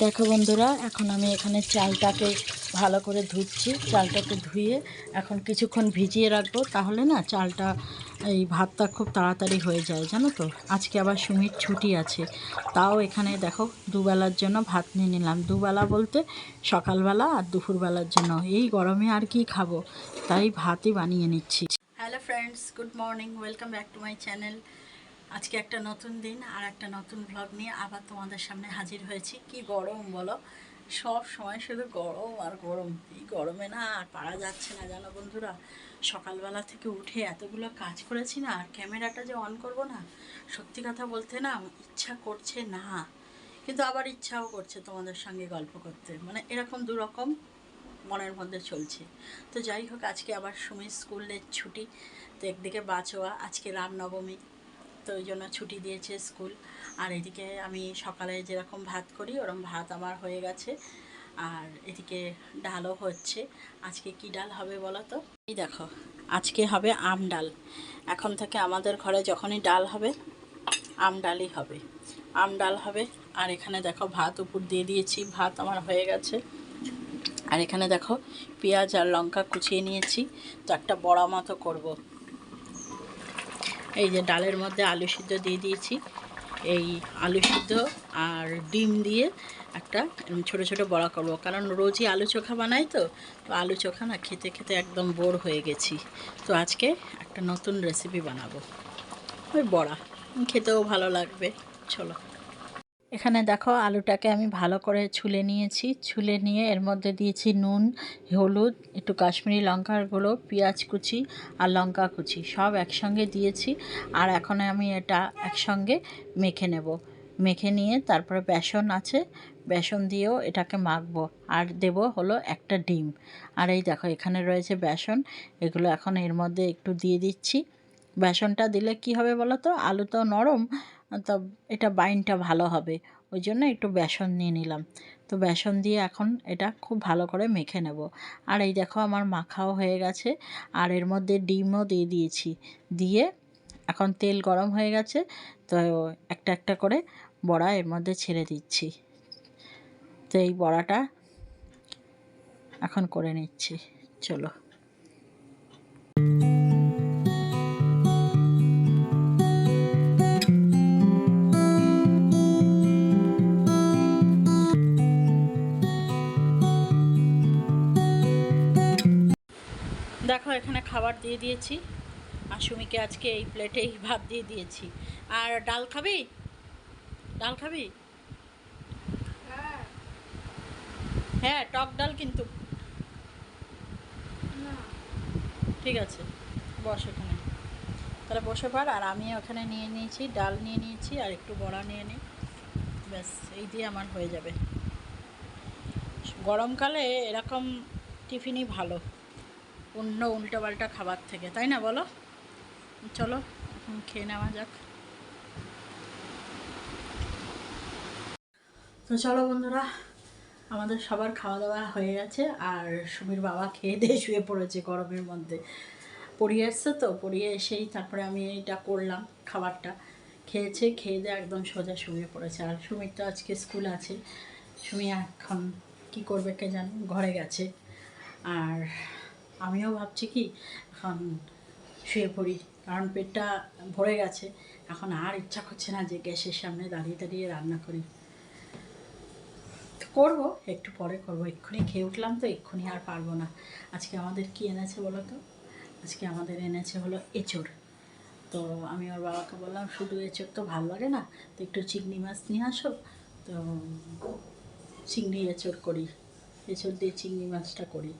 দেখো বন্ধুরা, এখন আমি এখানে চালটাকে ভালো করে ধুচ্ছি। চালটাকে ধুয়ে এখন কিছুক্ষণ ভিজিয়ে রাখব, তাহলে না চালটা এই ভাতটা খুব তাড়াতাড়ি হয়ে যায়, জানো তো? আজকে আবার সুমির ছুটি আছে, তাও এখানে দেখো দুবেলার জন্য ভাত নিয়ে নিলাম। দুবেলা বলতে সকালবেলা আর দুপুরবেলার জন্য। এই গরমে আর কি খাব? তাই ভাতই বানিয়ে নিচ্ছি। Hello friends good morning welcome back to my channel আজকে একটা নতুন দিন আর একটা নতুন ব্লগ নিয়ে আবার তোমাদের সামনে হাজির হয়েছি। কি গরম বলো? সব সময় শুধু গরম আর গরম। এই গরমে না আর পারা যাচ্ছে না, জানো বন্ধুরা। সকালবেলা থেকে উঠে এতগুলো কাজ করেছি না, আর ক্যামেরাটা যে অন করব না, সত্যি কথা বলতে না ইচ্ছা করছে না। কিন্তু আবার ইচ্ছাও করছে তোমাদের সঙ্গে গল্প করতে। মানে এরকম দুরকম মনের মধ্যে চলছে। তো যাই হোক, আজকে আবার সুমির স্কুলের ছুটি। তো একদিকে বাঁচোয়া আজকে রামনবমী। তো ওই জন্য ছুটি দিয়েছে স্কুল। আর এদিকে আমি সকালে যেরকম ভাত করি ওরকম ভাত আমার হয়ে গেছে। আর এদিকে ডালও হচ্ছে। আজকে কি ডাল হবে বলো তো? এই দেখো, আজকে হবে আম ডাল। এখন থেকে আমাদের ঘরে যখনই ডাল হবে, আম ডালই হবে। আম ডাল হবে, আর এখানে দেখো ভাত উপর দিয়ে দিয়েছি, ভাত আমার হয়ে গেছে। আর এখানে দেখো পেঁয়াজ আর লঙ্কা কুচিয়ে নিয়েছি। তো একটা বড়া মতো করব। এই যে ডালের মধ্যে আলু সিদ্ধ দিয়ে দিয়েছি। এই আলু সিদ্ধ আর ডিম দিয়ে একটা ছোট ছোট বড়া করব। কারণ রোজই আলু চোখা বানাই তো তো আলু চোখা না খেতে খেতে একদম বোর হয়ে গেছি। তো আজকে একটা নতুন রেসিপি বানাবো। ওই বড়া, খেতেও ভালো লাগবে। চলো। এখানে দেখো আলুটাকে আমি ভালো করে ছুলে নিয়েছি। ছুলে নিয়ে এর মধ্যে দিয়েছি নুন, হলুদ, একটু কাশ্মীরি লঙ্কার গুঁড়ো, পেঁয়াজ কুচি আর লঙ্কা কুচি। সব একসঙ্গে দিয়েছি আর এখন আমি এটা একসঙ্গে মেখে নেব। মেখে নিয়ে তারপরে বেসন আছে, বেসন দিয়েও এটাকে মাখবো আর দেব হলো একটা ডিম। আর এই দেখো এখানে রয়েছে বেসন, এগুলো এখন এর মধ্যে একটু দিয়ে দিচ্ছি। বেসনটা দিলে কি হবে বলো তো? আলু তো নরম তো এটা বাইনটা ভালো হবে। ওই জন্য একটু বেসন নিয়ে নিলাম। তো বেসন দিয়ে এখন এটা খুব ভালো করে মেখে নেব। আর এই দেখো আমার মাখাও হয়ে গেছে। আর এর মধ্যে ডিমও দিয়ে দিয়েছি। দিয়ে এখন তেল গরম হয়ে গেছে। তো একটা একটা করে বড়া এর মধ্যে ছেড়ে দিচ্ছি। তো এই বড়াটা এখন করে নিচ্ছি। চলো। দেখো, এখানে খাবার দিয়ে দিয়েছি। আর সুমিকে আজকে এই প্লেটেই ভাত দিয়ে দিয়েছি। আর ডাল খাবি? ডাল খাবি? হ্যাঁ টক ডাল কিন্তু। ঠিক আছে, বস এখানে। তাহলে বসে পার আর আমি ওখানে নিয়ে নিয়েছি, ডাল নিয়ে নিয়েছি, আর একটু বড়া নিয়ে নিই ব্যাস, এই দিয়ে আমার হয়ে যাবে। গরমকালে এরকম টিফিনই ভালো। অন্য উল্টোপাল্টা খাবার থেকে, তাই না বলো? চলো, এখন খেয়ে নেওয়া যাক। তো চলো বন্ধুরা, আমাদের সবার খাওয়া দাওয়া হয়ে গেছে, আর সুমির বাবা খেয়ে দিয়ে শুয়ে পড়েছে গরমের মধ্যে। পড়িয়ে এসছে তো, পড়িয়ে এসেই তারপরে আমি এইটা করলাম খাবারটা। খেয়েছে, খেয়ে দিয়ে একদম সোজা শুয়ে পড়েছে। আর সুমির তো আজকে স্কুল আছে। সুমি এখন কি করবে কে জান, ঘরে গেছে। আর আমিও ভাবছি কি, এখন শুয়ে পড়ি, কারণ পেটটা ভরে গেছে। এখন আর ইচ্ছা করছে না যে গ্যাসের সামনে দাঁড়িয়ে দাঁড়িয়ে রান্না করি। করব, একটু পরে করব। এক্ষুনি খেয়ে উঠলাম তো, এক্ষুনি আর পারব না। আজকে আমাদের কি এনেছে বলো তো? আজকে আমাদের এনেছে হলো এঁচড়। তো আমি ওর বাবাকে বললাম, শুধু এঁচড় তো ভালো লাগে না, তো একটু চিংড়ি মাছ নিয়ে আসো। তো চিংড়ি এঁচড় করি, এঁচড় দিয়ে চিংড়ি মাছটা করি।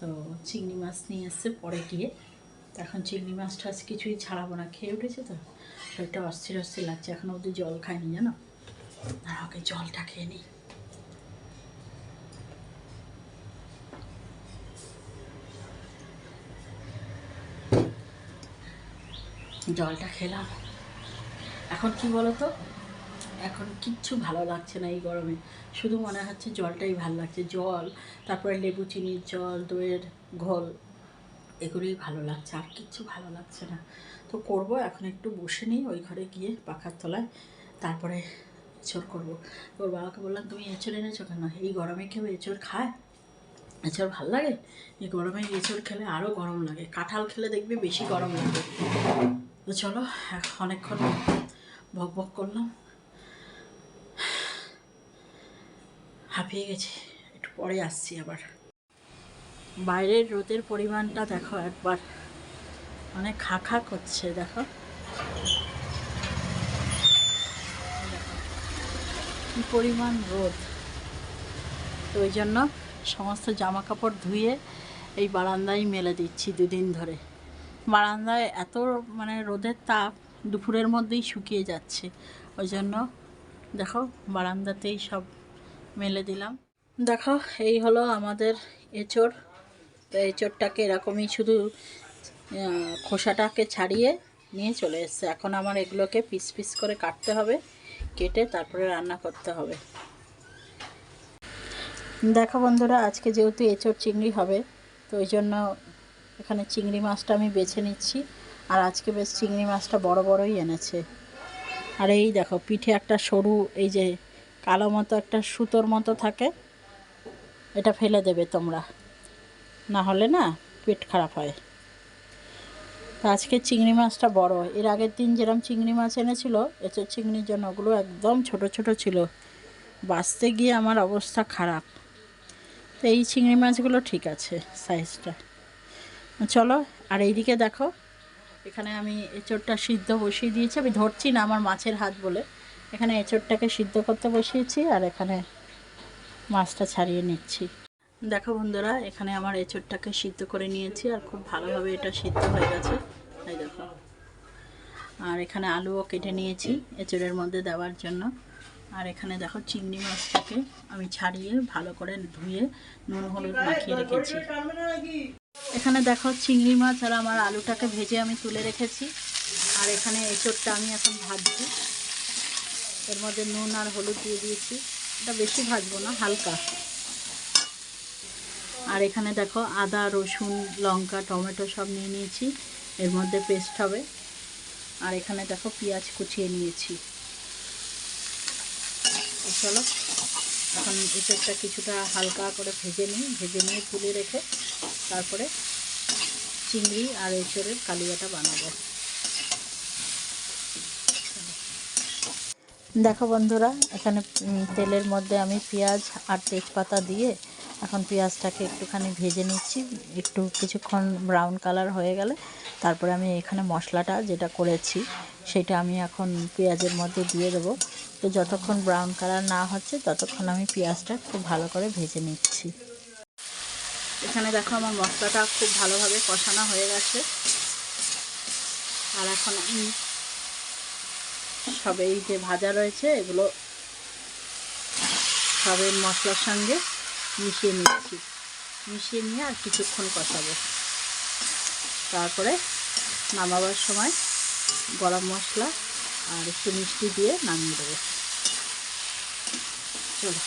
তো চিংড়ি মাছ নিয়ে এসছে পরে গিয়ে। এখন চিংড়ি মাছ টাছ কিছুই ছাড়াবো না, খেয়ে উঠেছে তো। শরীরটা অস্থির অস্থির লাগছে, এখন অবধি জল খাইনি, জানো? আর ওকে জলটা খেয়ে নিই। জলটা খেলাম। এখন কি বলো তো এখন কিচ্ছু ভালো লাগছে না এই গরমে। শুধু মনে হচ্ছে জলটাই ভালো লাগছে। জল, তারপরে লেবু, চিনির জল, দইয়ের ঘোল, এগুলোই ভালো লাগছে। আর কিচ্ছু ভালো লাগছে না। তো করব, এখন একটু বসে নিই ওই ঘরে গিয়ে পাখার তলায়। তারপরে এঁচড় করব। ওর বাবাকে বললাম, তুমি এঁচড় এনেছো কেন? এই গরমে কেউ এঁচড় খায়? এঁচড় ভালো লাগে? এই গরমে এঁচড় খেলে আরও গরম লাগে। কাঁঠাল খেলে দেখবি বেশি গরম লাগে। তো চলো, অনেকক্ষণ বক বক করলাম। হাঁপিয়ে গেছি। একটু পরে আসছি আবার। বাইরের রোদের পরিমাণটা দেখো একবার। অনেক খা খা করছে, দেখো। পরিমাণ রোদ। তো ওই জন্য সমস্ত জামা কাপড় ধুয়ে এই বারান্দায় মেলে দিচ্ছি দুদিন ধরে। বারান্দায় এত মানে রোদের তাপ দুপুরের মধ্যেই শুকিয়ে যাচ্ছে। ওই জন্য দেখো বারান্দাতেই সব মেলে দিলাম। দেখো, এই হলো আমাদের এঁচড়। তো এঁচড়টাকে এরকমই শুধু খোসাটাকে ছাড়িয়ে নিয়ে চলে এসছে। এখন আমার এগুলোকে পিস পিস করে কাটতে হবে, কেটে তারপরে রান্না করতে হবে। দেখো বন্ধুরা, আজকে যেহেতু এঁচড় চিংড়ি হবে, তো ওই জন্য এখানে চিংড়ি মাছটা আমি বেছে নিচ্ছি। আর আজকে বেশ চিংড়ি মাছটা বড় বড়ই এনেছে। আর এই দেখো, পিঠে একটা সরু, এই যে কালো মতো একটা সুতোর মতো থাকে, এটা ফেলে দেবে তোমরা। না হলে না পেট খারাপ হয়। তা আজকে চিংড়ি মাছটা বড়। এর আগের দিন যেরকম চিংড়ি মাছ এনেছিল এঁচড় চিংড়ির জন্য ওগুলো একদম ছোট ছোট ছিল। বাঁচতে গিয়ে আমার অবস্থা খারাপ। তো এই চিংড়ি মাছগুলো ঠিক আছে সাইজটা চলো, আর এইদিকে দেখো, এখানে আমি এঁচড়টা সিদ্ধ বসিয়ে দিয়েছি। আমি ধরছি না আমার মাছের হাত বলে। এখানে এঁচড়টাকে সিদ্ধ করতে বসিয়েছি আর এখানে মাছটা ছাড়িয়ে নিচ্ছি। দেখো বন্ধুরা, এখানে আমার এঁচড়টাকে সিদ্ধ করে নিয়েছি আর খুব ভালোভাবে এটা সিদ্ধ হয়ে গেছে। এই দেখো। আর এখানে আলুও কেটে নিয়েছি এঁচড়ের মধ্যে দেওয়ার জন্য। আর এখানে দেখো চিংড়ি মাছটাকে আমি ছাড়িয়ে ভালো করে ধুয়ে নুন, হলুদ মাখিয়ে রেখেছি। এখানে দেখো চিংড়ি মাছ আর আমার আলুটাকে ভেজে আমি তুলে রেখেছি। আর এখানে এঁচড়টা আমি এখন ভাজছি। এর মধ্যে নুন আর হলুদ দিয়ে দিয়েছি। এটা বেশি ভাজবো না, হালকা। আর এখানে দেখো আদা, রসুন, লঙ্কা, টমেটো সব নিয়ে নিয়েছি। এর মধ্যে পেস্ট হবে। আর এখানে দেখো পেঁয়াজ কুচিয়ে নিয়েছি। চলো, এখন এঁচড়টা কিছুটা হালকা করে ভেজে নিই। ভেজে নিয়ে তুলে রেখে তারপরে চিংড়ি আর এঁচড়ের কালিয়াটা বানাবো। দেখো বন্ধুরা, এখানে তেলের মধ্যে আমি পেঁয়াজ আর তেজপাতা দিয়ে এখন পেঁয়াজটাকে একটুখানি ভেজে নিচ্ছি। একটু কিছুক্ষণ ব্রাউন কালার হয়ে গেলে তারপরে আমি এখানে মশলাটা যেটা করেছি, সেটা আমি এখন পেঁয়াজের মধ্যে দিয়ে দেবো। তো যতক্ষণ ব্রাউন কালার না হচ্ছে, ততক্ষণ আমি পেঁয়াজটা খুব ভালো করে ভেজে নিচ্ছি। এখানে দেখো আমার মশলাটা খুব ভালোভাবে কষানো হয়ে গেছে। আর এখন আমি সব এই যে ভাজা রয়েছে, এগুলো সবের মশলার সঙ্গে মিশিয়ে নিচ্ছি মিশিয়ে নিয়ে আর কিছুক্ষণ কষাবো। তারপরে নামাবার সময় গরম মশলা আর একটু মিষ্টি দিয়ে নামিয়ে দেবো। চলো।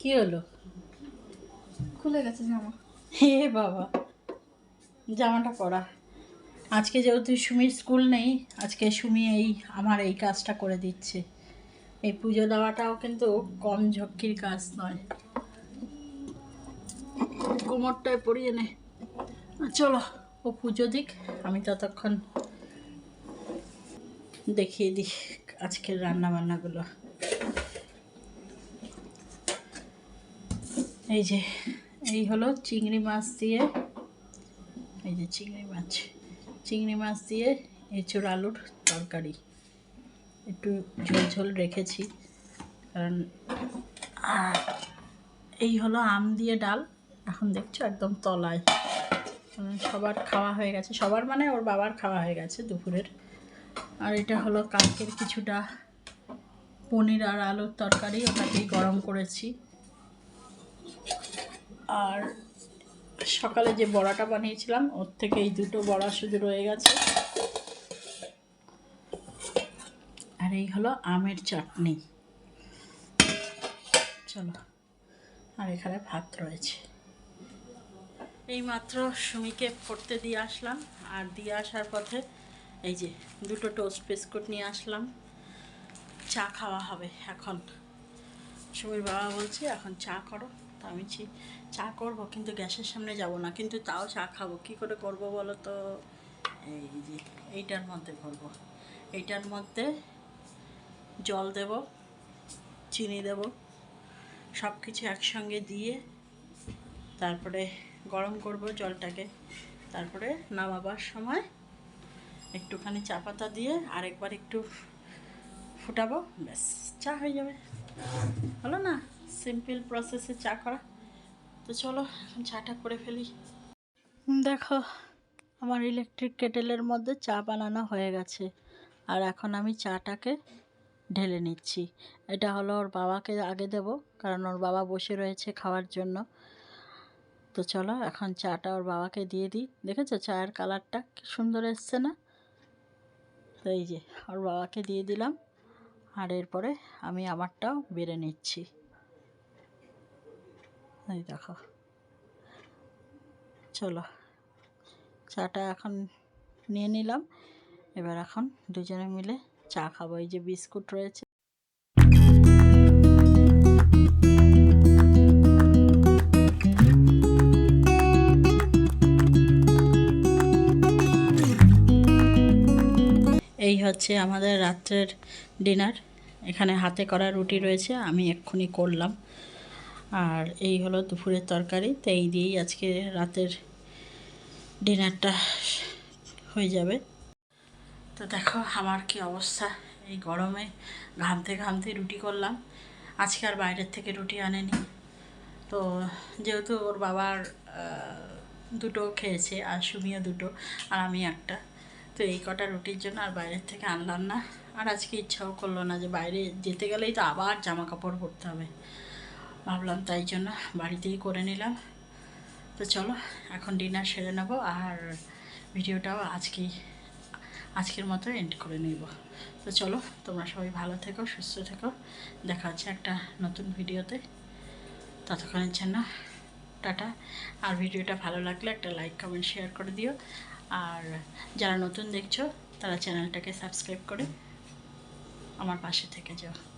কি হলো? খুলে গেছে জামা। হে বাবা জামাটা পরা। আজকে যেহেতু সুমির স্কুল নেই আজকে সুমি এই আমার এই কাজটা করে দিচ্ছে। এই পুজো দেওয়াটাও কিন্তু কম ঝক্কির কাজ নয়। কোমরটায় পরিয়ে নে। চলো ও পুজো দিক আমি ততক্ষণ দেখিয়ে দিই আজকের রান্না এই যে, এই হলো চিংড়ি মাছ দিয়ে, এই যে চিংড়ি মাছ। চিংড়ি মাছ দিয়ে এঁচড় আলুর তরকারি। একটু ঝোল ঝোল রেখেছি, কারণ এই হলো আম দিয়ে ডাল। এখন দেখছ একদম তলায়। সবার খাওয়া হয়ে গেছে। সবার মানে ওর বাবার খাওয়া হয়ে গেছে দুপুরের। আর এটা হলো কালকের কিছুটা পনির আর আলুর তরকারি। ওটাকেই গরম করেছি। আর সকালে যে বড়াটা বানিয়েছিলাম, ওর থেকে এই দুটো বড়া শুধু রয়ে গেছে। আর এই হলো আমের চাটনি। চলো, আর এখানে ভাত রয়েছে। এই মাত্র সুমিকে পড়তে দিয়ে আসলাম, আর দিয়ে আসার পথে এই যে দুটো টোস্ট বিস্কুট নিয়ে আসলাম। চা খাওয়া হবে এখন। সুমির বাবা বলছে, এখন চা করো। তো আমি চা করব, কিন্তু গ্যাসের সামনে যাব না, কিন্তু তাও চা খাব। কি করে করব বলো তো এই যে, এইটার মধ্যে করব। এইটার মধ্যে জল দেব, চিনি দেব সব কিছু একসঙ্গে দিয়ে তারপরে গরম করব জলটাকে। তারপরে নামাবার সময় একটুখানি চা পাতা দিয়ে আরেকবার একটু ফুটাবো, ব্যাস, চা হয়ে যাবে। হলো না? সিম্পল প্রসেসে চা করা। তো চলো চাটা করে ফেলি। দেখো, আমার ইলেকট্রিক কেটেলের মধ্যে চা বানানো হয়ে গেছে। আর এখন আমি চাটাকে ঢেলে নিচ্ছি। এটা হলো ওর বাবাকে আগে দেব, কারণ ওর বাবা বসে রয়েছে খাওয়ার জন্য। তো চলো, এখন চাটা ওর বাবাকে দিয়ে দিই। দেখেছ চায়ের কালারটা কি সুন্দর এসছে না? তো এই যে, ওর বাবাকে দিয়ে দিলাম। আর এরপরে আমি আমারটাও বেড়ে নিচ্ছি। এই দেখো। চলো। চাটা এখন নিয়ে নিলাম। এবার এখন দুজনে মিলে চা খাব। এই যে বিস্কুট রয়েছে। এই হচ্ছে আমাদের রাত্রের ডিনার। এখানে হাতে করা রুটি রয়েছে। আমি এক্ষুনি করলাম। আর এই হলো দুপুরের তরকারি। তো এই দিয়েই আজকে রাতের ডিনারটা হয়ে যাবে। তো দেখো আমার কি অবস্থা। এই গরমে ঘামতে ঘামতে রুটি করলাম। আজকে আর বাইরের থেকে রুটি আনেনি। তো যেহেতু ওর বাবার দুটো খেয়েছে আর সুমিও দুটো আর আমি একটা। তো এই কটা রুটির জন্য আর বাইরের থেকে আনলাম না। আর আজকে ইচ্ছাও করল না যে বাইরে যেতে গেলেই তো আবার জামা কাপড় পরতে হবে। ভাবলাম তাই জন্য বাড়িতেই করে নিলাম। তো চলো, এখন ডিনার সেরে নেব আর ভিডিওটাও আজকেই, আজকের মতো এন্ড করে নেব। তো চলো, তোমরা সবাই ভালো থেকো, সুস্থ থেকো। দেখা হচ্ছে একটা নতুন ভিডিওতে। ততক্ষণের জন্য টাটা। আর ভিডিওটা ভালো লাগলে একটা লাইক কমেন্ট শেয়ার করে দিও। আর যারা নতুন দেখছ, তারা চ্যানেলটাকে সাবস্ক্রাইব করে আমার পাশে থেকে যাও।